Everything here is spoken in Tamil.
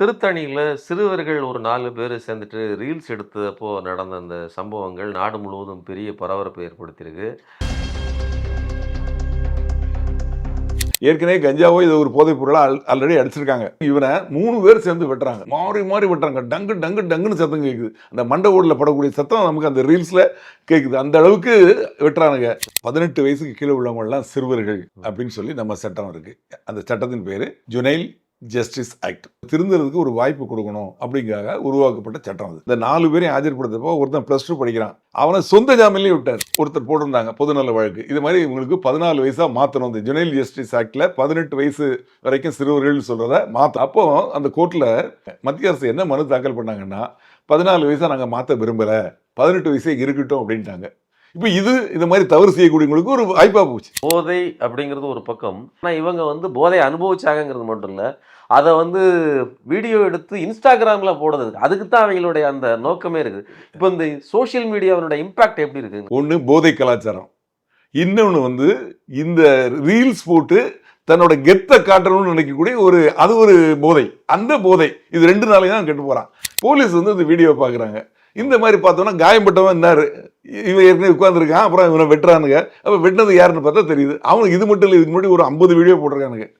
திருத்தணியில் சிறுவர்கள் ஒரு நாலு பேர் சேர்ந்துட்டு ரீல்ஸ் எடுத்தப்போ நடந்த அந்த சம்பவங்கள் நாடு முழுவதும் பெரிய பரபரப்பை ஏற்படுத்தியிருக்கு. ஏற்கனவே கஞ்சாவோ இது ஒரு போதைப் பொருளாக ஆல்ரெடி அடிச்சிருக்காங்க. இவனை மூணு பேர் சேர்ந்து வெட்டுறாங்க. மாறி மாறி வெட்டுறாங்க. டங்கு டங்கு டங்குன்னு சத்தம் கேட்குது அந்த மண்டை ஓடில் படக்கூடிய சத்தம் நமக்கு அந்த ரீல்ஸில் கேட்குது அந்த அளவுக்கு வெட்டுறானுங்க. பதினெட்டு வயசுக்கு கீழே உள்ளவங்கெல்லாம் சிறுவர்கள் அப்படின்னு சொல்லி நம்ம சட்டம் இருக்குது அந்த சட்டத்தின் பேர் ஜுனைல் ஜஸ்டிஸ் ஆக்ட் திருந்துறதுக்கு ஒரு வாய்ப்பு கொடுக்கணும் அப்படிங்காக உருவாக்கப்பட்ட சட்டம் அது. இந்த நாலு பேரையும் ஆஜர்படுத்தப்போ ஒருத்தன் ப்ளஸ் டூ படிக்கிறான். அவனை சொந்த ஜாமீன்லேயே விட்டார். ஒருத்தர் போட்டிருந்தாங்க பொதுநல வழக்கு. இது மாதிரி இவங்களுக்கு பதினாலு வயசாக மாற்றணும் இந்த ஜுனைல் ஜஸ்டிஸ் ஆக்டில் பதினெட்டு வயசு வரைக்கும் சிறுவர்கள் சொல்கிறத மாற்ற அப்போ அந்த கோர்ட்டில் மத்திய அரசு என்ன மனு தாக்கல் பண்ணாங்கன்னா பதினாலு வயசாக நாங்கள் மாற்ற விரும்பலை பதினெட்டு வயசே இருக்கட்டும் அப்படின்ட்டாங்க. இப்போ இது இந்த மாதிரி தவறு செய்யக்கூடியவங்களுக்கு ஒரு வாய்ப்பா போச்சு. போதை அப்படிங்கிறது ஒரு பக்கம். ஆனால் இவங்க வந்து போதை அனுபவிச்சாங்கங்கிறது மட்டும் இல்லை அதை வந்து வீடியோ எடுத்து இன்ஸ்டாகிராமில் போடுறது அதுக்கு தான் அவங்களுடைய அந்த நோக்கமே இருக்குது. இப்போ இந்த சோஷியல் மீடியாவினுடைய இம்பாக்ட் எப்படி இருக்குது ஒன்று போதை கலாச்சாரம். இன்னொன்று வந்து இந்த ரீல்ஸ் போட்டு தன்னோட கெத்தை காட்டணும்னு நினைக்கக்கூடிய ஒரு அது ஒரு போதை. அந்த போதை இது ரெண்டு நாளைக்கு தான் கெட்டு போகிறான் போலீஸ் வந்து இந்த வீடியோ பார்க்குறாங்க இந்த மாதிரி பார்த்தோன்னா காயம்பட்டவன் என்னாரு இவன் ஏற்கனவே உட்காந்துருக்கான் அப்புறம் இவனை வெட்டுறானுங்க. அப்போ வெட்டினது யாருன்னு பார்த்தா தெரியுது. அவனுக்கு இது மட்டும் இல்லை இதுக்கு முன்னாடி ஒரு ஐம்பது வீடியோ போட்டிருக்கானுங்க.